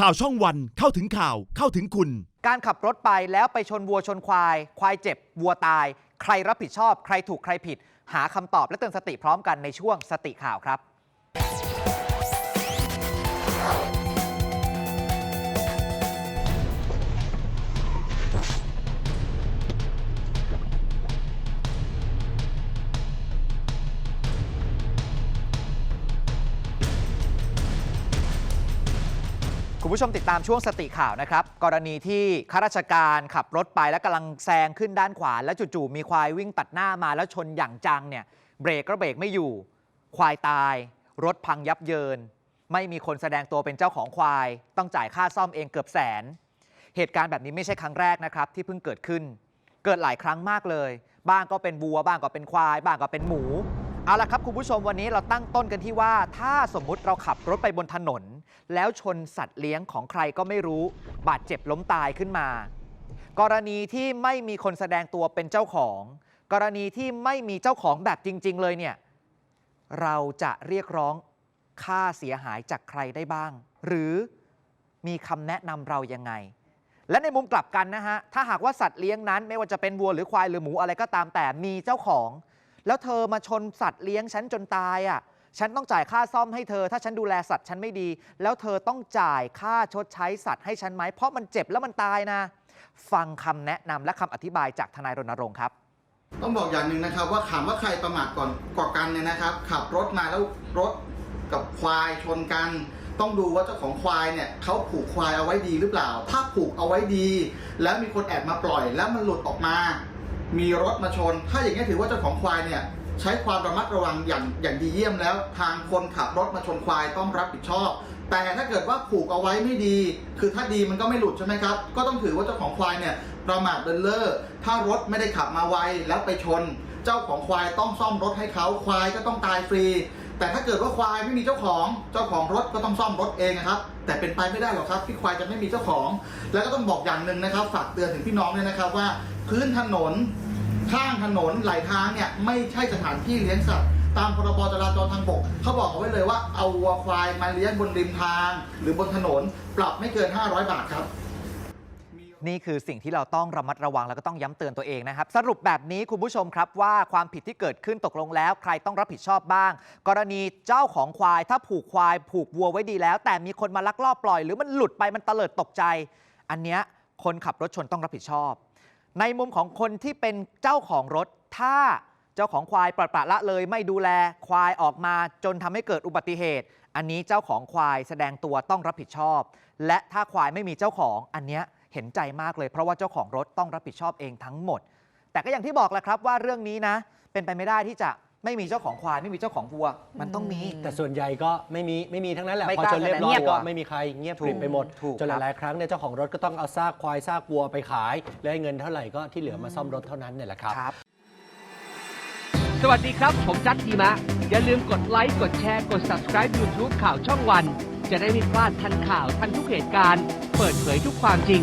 ข่าวช่องวันเข้าถึงข่าวเข้าถึงคุณ การขับรถไปแล้วไปชนวัวชนควาย ควายเจ็บ วัวตาย ใครรับผิดชอบ ใครถูกใครผิด หาคำตอบและเตือนสติพร้อมกันในช่วงสติข่าวครับ คุณผู้ชมติดตามช่วงสติข่าวนะครับ กรณีที่ข้าราชการขับรถไปแล้วกำลังแซงขึ้นด้านขวา แล้วจู่ๆมีควายวิ่งตัดหน้ามาแล้วชนอย่างจังเนี่ยเบรกก็เบรกไม่อยู่ ควายตาย รถพังยับเยิน ไม่มีคนแสดงตัวเป็นเจ้าของควาย ต้องจ่ายค่าซ่อมเองเกือบแสน เหตุการณ์แบบนี้ไม่ใช่ครั้งแรกนะครับ ที่เพิ่งเกิดขึ้น เกิดหลายครั้งมากเลย บ้างก็เป็นวัวบ้างก็เป็นควาย บ้างก็เป็นหมู เอาละครับคุณผู้ชมวันนี้เราตั้งต้นกันที่ว่า ถ้าสมมุติเราขับรถไปบนถนน แล้วชนสัตว์เลี้ยงของใครก็ไม่รู้ บาดเจ็บล้มตายขึ้นมา กรณีที่ไม่มีคนแสดงตัวเป็นเจ้าของ กรณีที่ไม่มีเจ้าของแบบจริง ๆ เลยเนี่ยเราจะเรียกร้องค่าเสียหายจากใครได้บ้าง หรือมีคำแนะนำเรายังไง และในมุมกลับกันนะฮะถ้าหากว่าสัตว์เลี้ยงนั้นไม่ว่าจะเป็นวัวหรือควายหรือหมูอะไรก็ตามแต่มีเจ้าของ แล้วเธอมาชนสัตว์เลี้ยงฉันจนตายอะฉันต้องจ่ายค่าซ่อมให้เธอ ถ้าฉันดูแลสัตว์ฉันไม่ดี แล้วเธอต้องจ่ายค่าชดใช้สัตว์ให้ฉันไหมเพราะมันเจ็บแล้วมันตายนะ ฟังคำแนะนำและคำอธิบายจากทนายรณรงค์ครับ ต้องบอกอย่างหนึ่งนะครับ ว่าถามว่าใครประมาทก่อนก่อกันเนี่ยนะครับ ขับรถมาแล้วรถกับควายชนกัน ต้องดูว่าเจ้าของควายเนี่ยเขาผูกควายเอาไว้ดีหรือเปล่า ถ้าผูกเอาไว้ดี แล้วมีคนแอบมาปล่อย แล้วมันหลุดออกมา มีรถมาชน ถ้าอย่างนี้ถือว่าเจ้าของควายเนี่ยใช้ความระมัดระวังอย่างอย่างดีเยี่ยมแล้ว ทางคนขับรถมาชนควายต้องรับผิดชอบ แต่ถ้าเกิดว่าผูกเอาไว้ไม่ดี คือถ้าดีมันก็ไม่หลุดใช่ไหมครับ ก็ต้องถือว่าเจ้าของควายเนี่ยประมาทเดินเล่อถ้ารถไม่ได้ขับมาไวแล้วไปชน เจ้าของควายต้องซ่อมรถให้เขาควายก็ต้องตายฟรี แต่ถ้าเกิดว่าควายไม่มีเจ้าของ เจ้าของรถก็ต้องซ่อมรถเองนะครับ แต่เป็นไปไม่ได้หรอกครับที่ควายจะไม่มีเจ้าของ แล้วก็ต้องบอกอย่างหนึ่งนะครับ ฝากเตือนถึงพี่น้องเนี่ยนะครับว่า พื้นถนน ข้างถนนไหลทางเนี่ยไม่ใช่สถานที่เลี้ยงสัตว์ตามพรบจราจรทางบกเขาบอกเอาไว้เลยว่าเอาวัวควายมาเลี้ยงบนริมทาง หรือบนถนนปรับไม่เกิน 500 บาทครับ นี่คือสิ่งที่เราต้องระมัดระวังแล้วก็ต้องย้ำเตือนตัวเองนะครับ สรุปแบบนี้คุณผู้ชมครับว่าความผิดที่เกิดขึ้นตกลงแล้ว ใครต้องรับผิดชอบบ้าง กรณีเจ้าของควาย ถ้าผูกควายผูกวัวไว้ดีแล้ว แต่มีคนมาลักลอบปล่อย หรือมันหลุดไปมันเตลิดตกใจ อันเนี้ยคนขับรถชนต้องรับผิดชอบ ในมุมของคนที่เป็นเจ้าของรถถ้าเจ้าของควายปล่อยปละละเลยไม่ดูแลควายออกมาจนทำให้เกิดอุบัติเหตุ อันนี้เจ้าของควายแสดงตัวต้องรับผิดชอบ และถ้าควายไม่มีเจ้าของอันเนี้ย เห็นใจมากเลยเพราะว่าเจ้าของรถต้องรับผิดชอบเองทั้งหมด แต่ก็อย่างที่บอกแหละครับว่าเรื่องนี้นะ เป็นไปไม่ได้ที่จะไม่มีเจ้าของควายไม่มีเจ้าของวัว มันต้องมี แต่ส่วนใหญ่ก็ไม่มีไม่มีทั้งนั้นแหละไม่พอกล้าจนเรียบร้อแสดยงตัวก็ไม่มีใครเงียบถูกกริบไปหมดถูกจนหครับลายๆครั้งเนี่ยเจ้าของรถก็ต้องเอาซากควายซากวัวไปขายแล้วให้เงินเท่าไหร่ก็ที่เหลือมาซ่อมรถเท่านั้นเนี่ยแหละครับครับ สวัสดีครับ ผมจัดทีมะ อย่าลืมกดไลค์ กดแชร์ กด subscribe YouTube ข่าวช่องวัน จะได้ไม่พลาดทันข่าวทันทุกเหตุการณ์ เปิดเผยทุกความจริง